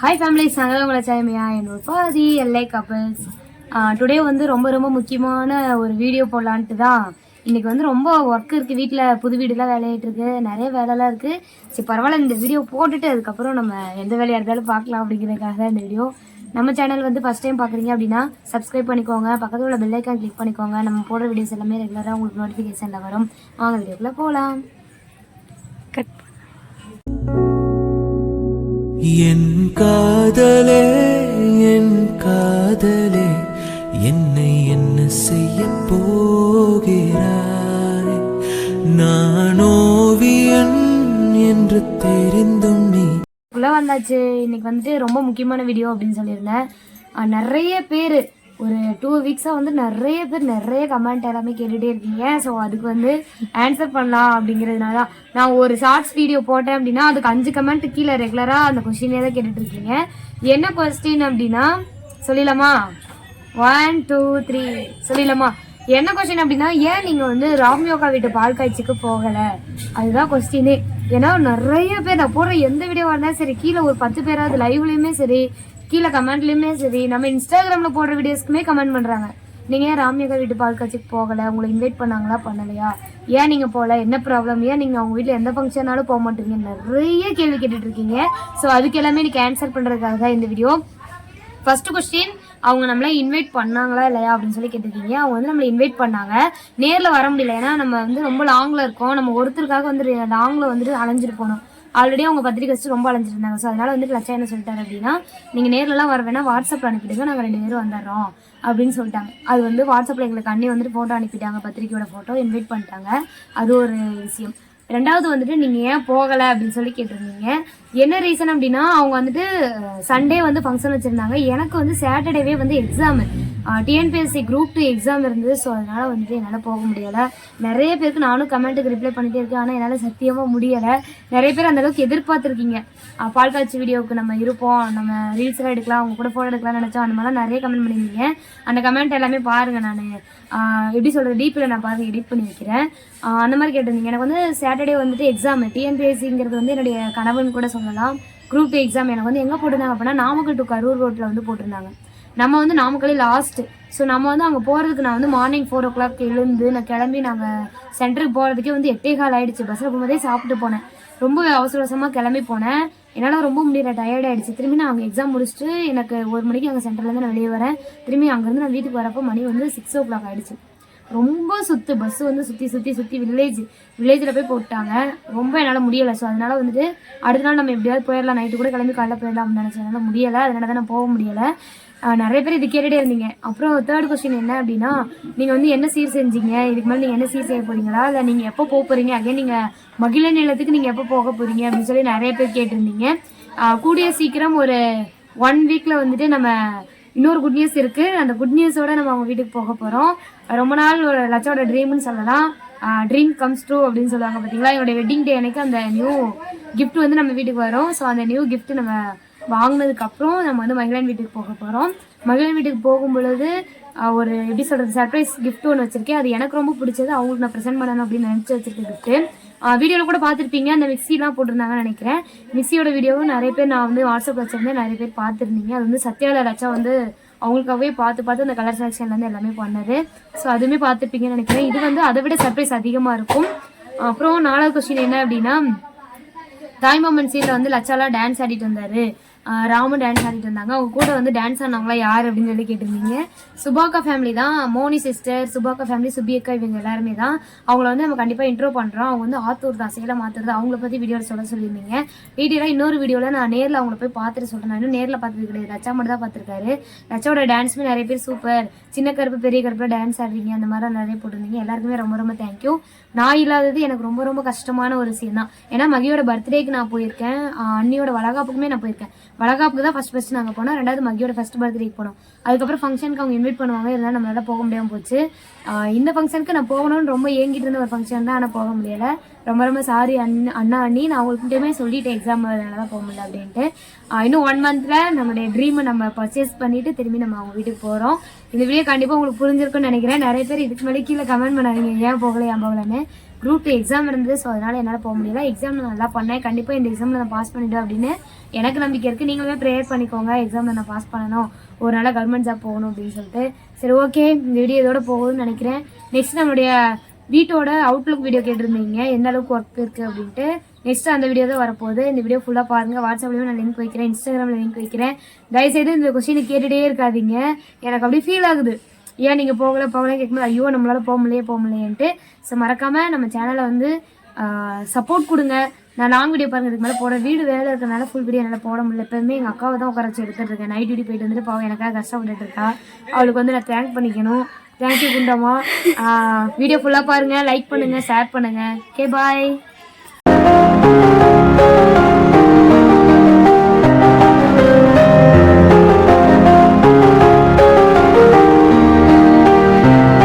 Hi families நாங்கள் உங்களை சாயமையா என்னோட பாதி எல்லை கப்பல்ஸ் டுடே வந்து ரொம்ப ரொம்ப முக்கியமான ஒரு வீடியோ போடலான்ட்டு தான். இன்னைக்கு வந்து ரொம்ப ஒர்க் இருக்குது வீட்டில் புது வீடுலாம் வேலையிட்டு இருக்கு. நிறைய வேலைலாம் இருக்குது சரி பரவாயில்ல இந்த வீடியோ போட்டுட்டு அதுக்கப்புறம் நம்ம எந்த வேலையாக இருந்தாலும் பார்க்கலாம் அப்படிங்கிறதுக்காக தான் இந்த வீடியோ நம்ம சேனல் வந்து ஃபஸ்ட் டைம் பார்க்குறீங்க அப்படின்னா சப்ஸ்கிரைப் பண்ணிக்கோங்க. பக்கத்தில் உள்ள பெல்லைக்கான் கிளிக் பண்ணிக்கோங்க. நம்ம போடுற வீடியோஸ் எல்லாமே ரெகுலராக உங்களுக்கு நோட்டிஃபிகேஷனில் வரும். வாங்க வீடியோக்குள்ளே போகலாம் கட் என் காதலே என் காதலே என்னை என்ன செய்ய போகிறாய்? நான் ஓவியன் என்று தெரிந்தும் நீ உள்ள வந்தாச்சு. இன்னைக்கு வந்துட்டு ரொம்ப முக்கியமான வீடியோ அப்படின்னு சொல்லியிருந்தேன். நிறைய பேர் ஒரு டூ வீக்ஸாக வந்து நிறைய பேர் நிறைய கமெண்ட் எல்லாமே கேட்டுகிட்டே இருக்கீங்க. ஸோ அதுக்கு வந்து ஆன்சர் பண்ணலாம் அப்படிங்கிறதுனால தான். நான் ஒரு ஷார்ட்ஸ் வீடியோ போட்டேன் அப்படின்னா அதுக்கு அஞ்சு கமெண்ட் கீழே ரெகுலராக அந்த கொஸ்டினே தான் கேட்டுட்டு இருக்கீங்க. என்ன கொஸ்டின் அப்படின்னா சொல்லிடலாமா? ஒன் டூ த்ரீ சொல்லிடலாமா? என்ன கொஸ்டின் அப்படின்னா ஏன் நீங்கள் வந்து ராம்யோகா வீட்டு பால் காய்ச்சிக்கு போகலை? அதுதான் கொஸ்டினே ஏன்னா நிறைய பேர் நான் போடுற எந்த வீடியோவாக இருந்தாலும் சரி கீழே ஒரு பத்து பேராவது லைவ்லேயுமே சரி கீழே கமெண்ட்லேயுமே சரி நம்ம இன்ஸ்டாகிராமில் போடுற வீடியோஸ்க்குமே கமெண்ட் பண்ணுறாங்க நீங்கள் ஏன் ராம்யோகா வீட்டு பால் காய்ச்சிக்கு போகலை? உங்களை இன்வைட் பண்ணாங்களா? பண்ணலையா? ஏன் நீங்கள் போகல என்ன ப்ராப்ளம் ஏன் நீங்கள் அவங்க வீட்டில் எந்த ஃபங்க்ஷனாலும் போக மாட்டீங்க நிறைய கேள்வி கேட்டுட்டு இருக்கீங்க ஸோ அதுக்கு எல்லாமே எனக்கு ஆன்சர் பண்ணுறதுக்காக தான் இந்த வீடியோ ஃபர்ஸ்ட் கொஸ்டின் அவங்க நம்மளை இன்வைட் பண்ணாங்களா இல்லையா அப்படின்னு சொல்லி கேட்டிருக்கீங்க. அவங்க வந்து நம்மளை இன்வைட் பண்ணாங்க. நேரில் வர முடியல. ஏன்னா நம்ம வந்து ரொம்ப லாங்கில் இருக்கோம். நம்ம ஒருத்தருக்காக வந்து லாங்கில் வந்துட்டு அலைஞ்சிட்டு போனோம். ஆல்ரெடி அவங்க பத்திரிக்கை வச்சு ரொம்ப அலைஞ்சிருந்தாங்க. ஸோ அதனால வந்துட்டு லட்சம் என்ன சொல்லிட்டாரு அப்படின்னா நீங்கள் நேர்லலாம் வர வேணா வாட்ஸ்அப்பில் அனுப்பிடுங்க நாங்கள் ரெண்டு பேரும் வந்துடுறோம். அப்படின்னு சொல்லிட்டாங்க. அது வந்து வாட்ஸ்அப்பில் எங்களுக்கு அண்ணி வந்துட்டு ஃபோட்டோ அனுப்பிட்டாங்க பத்திரிக்கையோட ஃபோட்டோ இன்வைட் பண்ணிட்டாங்க. அது ஒரு விஷயம். ரெண்டாவது வந்துட்டு நீங்கள் ஏன் போகலை அப்படின்னு சொல்லி கேட்டிருந்தீங்க. என்ன ரீசன் அப்படின்னா அவங்க வந்துட்டு சண்டே வந்து ஃபங்க்ஷன் வச்சுருந்தாங்க. எனக்கு வந்து சாட்டர்டேவே வந்து exam TNPSC group two exam இருந்தது. ஸோ அதனால் வந்துட்டு என்னால் போக முடியலை. நிறைய பேருக்கு நானும் கமெண்ட்டுக்கு ரிப்ளை பண்ணிட்டே இருக்கேன். ஆனால் என்னால் சத்தியமாக முடியலை. நிறைய பேர் அந்த அளவுக்கு எதிர்பார்த்துருக்கீங்க. பால் காய்ச்சி வீடியோவுக்கு நம்ம இருப்போம். நம்ம ரீல்ஸ்லாம் எடுக்கலாம். அவங்க கூட ஃபோட்டோ எடுக்கலாம்னு நினச்சோம். அந்த மாதிரிலாம் நிறைய கமெண்ட் பண்ணியிருந்தீங்க. அந்த கமெண்ட் எல்லாமே பாருங்கள் நான். எப்படி சொல்கிறது டீப்பில் நான் பாருங்கள் எடிட் பண்ணி வைக்கிறேன். அந்த மாதிரி கேட்டிருந்தீங்க. எனக்கு வந்து சாட்டர்டே வந்துட்டு எக்ஸாம் டிஎன்பிஎஸ்சிங்கிறது வந்து என்னுடைய கணவன் கூட சொல்லலாம். குரூப் டூ எக்ஸாம் எனக்கு வந்து எங்கே போட்டிருந்தாங்க அப்படின்னா நாமக்கல் டு கரூர் ரோட்டில் வந்து போட்டிருந்தாங்க. நம்ம வந்து நாமக்கலே லாஸ்ட்டு ஸோ நம்ம வந்து அங்கே போகிறதுக்கு நான் வந்து மார்னிங் ஃபோர் ஓ கிளாக் எழுந்து நான் கிளம்பி நாங்கள் சென்டருக்கு போகிறதுக்கே வந்து எட்டே கால் ஆகிடுச்சு பஸ்ஸில் போகும்போதே சாப்பிட்டு போனேன். ரொம்ப அவசர அவசரமாக கிளம்பி போனேன். என்னால் ரொம்ப முடியல டயர்ட் ஆகிடுச்சு திரும்பி நான் அங்கே எக்ஸாம் முடிச்சுட்டு எனக்கு ஒரு மணிக்கு அங்கே சென்டர்லேருந்து நான் வெளியே வரேன். திரும்பி அங்கேருந்து நான் வீட்டுக்கு வரப்போ மணி வந்து சிக்ஸ் ஓ கிளாக் ஆகிடுச்சு ரொம்ப சுத்து பஸ் வந்து சுற்றி சுற்றி சுற்றி வில்லேஜ் வில்லேஜில் போய் போட்டாங்க. ரொம்ப என்னால் முடியலை. ஸோ அதனால வந்துட்டு அடுத்த நாள் நம்ம எப்படியாவது போயிடலாம். நைட்டு கூட கிளம்பி காலைல போயிடலாம் அப்படின்னு நினச்சேன். அதனால முடியலை. அதனால தான் நான் போக முடியலை. நிறைய பேர் இது கேட்டுகிட்டே இருந்தீங்க. அப்புறம் தேர்ட் கொஸ்டின் என்ன அப்படின்னா நீங்கள் வந்து என்ன சீர் செஞ்சீங்க? இதுக்கு மேலே நீங்கள் என்ன சீர் செய்ய போறீங்களா? இல்லை நீங்கள் எப்போ போக போகிறீங்க அதே நீங்கள் மகிழ நிலத்துக்கு நீங்கள் எப்போ போக போகிறீங்க அப்படின்னு சொல்லி நிறைய பேர் கேட்டிருந்தீங்க. கூடிய சீக்கிரம் ஒரு ஒன் வீக்கில் வந்துட்டு நம்ம இன்னொரு குட் நியூஸ் இருக்கு. அந்த குட் நியூஸோட நம்ம அவங்க வீட்டுக்கு போக போறோம். ரொம்ப நாள் ஒரு லட்சோட ட்ரீம்னு சொல்லலாம். ட்ரீம் கம்ஸ் ட்ரூ அப்படின்னு சொல்லுவாங்க பார்த்தீங்களா என்னோட வெட்டிங் டே அன்னைக்கு அந்த நியூ கிஃப்ட் வந்து நம்ம வீட்டுக்கு வரும். ஸோ அந்த நியூ கிஃப்ட் நம்ம வாங்கினதுக்கு அப்புறம் நம்ம வந்து மகிழன் வீட்டுக்கு போக போகிறோம் மகிழன் வீட்டுக்கு போகும் பொழுது ஒரு எப்படி சொல்கிறது சர்ப்ரைஸ் கிஃப்ட் ஒன்று வச்சிருக்கேன். அது எனக்கு ரொம்ப பிடிச்சது. அவங்களுக்கு நான் ப்ரெசென்ட் பண்ணணும் அப்படின்னு நினச்சி வச்சிருக்க கிஃப்ட்டு வீடியோவில் கூட பார்த்துருப்பீங்க. அந்த மிக்சிலாம் போட்டிருந்தாங்கன்னு நினைக்கிறேன். மிக்சியோட வீடியோவும் நிறைய பேர் நான் வந்து வாட்ஸ்அப் வச்சிருந்தேன். நிறைய பேர் பார்த்துருந்தீங்க. அது வந்து சத்யாவில் லட்சம் வந்து அவங்களுக்காகவே பார்த்து பார்த்து அந்த கலர் செலெக்ஷன்லேருந்து எல்லாமே பண்ணது ஸோ அதுவுமே பார்த்துருப்பீங்கன்னு நினைக்கிறேன். இது வந்து அதை விட சர்ப்ரைஸ் அதிகமாக இருக்கும். அப்புறம் நாலாவது கொஸ்டின் என்ன அப்படின்னா தாய்மாமன் சீனில் வந்து லட்சாலாம் டான்ஸ் ஆடிட்டு வந்தார். ஆஹ் ராமன் டான்ஸ் ஆடிட்டு இருந்தாங்க. அவங்க கூட வந்து டான்ஸ் ஆனவங்களா யார் அப்படின்னு சொல்லி கேட்டிருந்தீங்க. சுபாக்கா ஃபேமிலி தான் மோனி சிஸ்டர் சுபாக்கா ஃபேமிலி சுபியக்கா இவங்க எல்லாருமே தான். அவங்கள வந்து நம்ம கண்டிப்பாக இன்ட்ரோ பண்ணுறோம் அவங்க வந்து ஆத்தூர் தான் சேலம் ஆத்தூர் தான். அவங்கள பற்றி வீடியோவில் சொல்ல சொல்லியிருந்தீங்க. டீட்டெயிலாக இன்னொரு வீடியோவில் நான் நேரில் அவங்கள போய் பார்த்துட்டு சொல்கிறேன் நான் இன்னும் நேரில் பார்த்தது கிடையாது ரச்சா மட்டும் தான் பார்த்துருக்காரு. ரச்சாவோட டான்ஸுமே நிறைய பேர் சூப்பர் சின்ன கருப்பு பெரிய கருப்பில் டான்ஸ் ஆடுறீங்க. அந்த மாதிரிலாம் நிறைய போட்டிருந்தீங்க. எல்லாருக்குமே ரொம்ப ரொம்ப தேங்க்யூ நான் இல்லாதது எனக்கு ரொம்ப ரொம்ப கஷ்டமான ஒரு விஷயம் தான். ஏன்னா மகியோட பர்த்டேக்கு நான் போயிருக்கேன். அண்ணியோட வளகாப்புக்குமே நான் போயிருக்கேன். வளகாப்புக்கு தான் ஃபர்ஸ்ட் ஃபஸ்ட் நாங்கள் போனோம். ரெண்டாவது மகியோட ஃபஸ்ட் பர்த்டேக்கு போனோம். அதுக்கப்புறம் ஃபங்க்ஷனுக்கு அவங்க இன்வைட் பண்ணுவாங்க. இருந்தாலும் நம்மளால போக முடியாமல் போச்சு. இந்த ஃபங்க்ஷனுக்கு நான் போகணும்னு ரொம்ப ஏங்கிட்டு இருந்த ஒரு ஃபங்க்ஷன் தான். ஆனால் போக முடியலை. ரொம்ப ரொம்ப சாரி அண்ணா அண்ணா அண்ணி. நான் அவங்கள்கிட்டயுமே சொல்லிட்டேன் எக்ஸாம் அதனால தான் போக முடியல அப்படின்ட்டு. இன்னும் ஒன் மந்த்தில் நம்மளுடைய ட்ரீமை நம்ம பர்ச்சேஸ் பண்ணிவிட்டு திரும்பி நம்ம அவங்க வீட்டுக்கு போகிறோம் இந்த வீடியோ கண்டிப்பாக உங்களுக்கு புரிஞ்சிருக்கும்னு நினைக்கிறேன். நிறைய பேர் இதுக்கு முன்னாடி கீழே கமெண்ட் பண்ணாதீங்க. ஏன் போகலை ஏன் போகலன்னு. குரூப் டூ எக்ஸாம் இருந்தது ஸோ அதனால் என்னால் போக முடியல. எக்ஸாம் நான் நல்லா பண்ணேன். கண்டிப்பாக இந்த எக்ஸாமில் நான் பாஸ் பண்ணிட்டேன் அப்படின்னு எனக்கு நம்பிக்கை இருக்குது நீங்களுமே ப்ரேயர் பண்ணிக்கோங்க. எக்ஸாமில் நான் பாஸ் பண்ணணும். ஒரு நாள் கவர்மெண்ட் ஜாப் போகணும் அப்படின்னு சொல்லிட்டு. சரி ஓகே இந்த வீடியோ இதோட போகுதுன்னு நினைக்கிறேன். நெக்ஸ்ட் நம்மளுடைய வீட்டோட அவுட்லுக் வீடியோ கேட்டிருந்தீங்க. எந்த அளவுக்கு ஒர்க் இருக்குது அப்படின்ட்டு. நெக்ஸ்ட் அந்த வீடியோ தான் வரப்போகுது. இந்த வீடியோ ஃபுல்லாக பாருங்கள் வாட்ஸ்அப்லேயும் நான் லிங்க் வைக்கிறேன். இன்ஸ்டாகிராமில் லிங்க் வைக்கிறேன். தயவுசெய்து இந்த கொஸ்டினை கேட்டுகிட்டே இருக்காதீங்க. எனக்கு அப்படி ஃபீல் ஆகுது. ஏன் நீங்கள் போகல போகல கேட்கும்போது ஐயோ நம்மளால போக முடியலையே போக முடியலையேன்ட்டு. ஸோ மறக்காமல் நம்ம சேனலை வந்து சப்போர்ட் கொடுங்க. நான் லாங் வீடியோ பாருங்க இதுக்கு மேலே போட வீடு வேலை இருக்கிறனால ஃபுல் வீடியோ என்னால் போட முடியல. எப்பவுமே எங்கள் அக்காவை தான் உட்கார வச்சு எடுத்துருக்கேன் இருக்கேன். நைட் டியூட்டி போயிட்டு வந்துட்டு பாவம் எனக்காக கஷ்டப்பட்டுட்டு இருக்கா. அவளுக்கு வந்து நான் தேங்க் பண்ணிக்கணும். தேங்க்யூ குண்டம்மா. வீடியோ ஃபுல்லாக பாருங்கள் லைக் பண்ணுங்கள் ஷேர் பண்ணுங்கள் ஓகே பாய்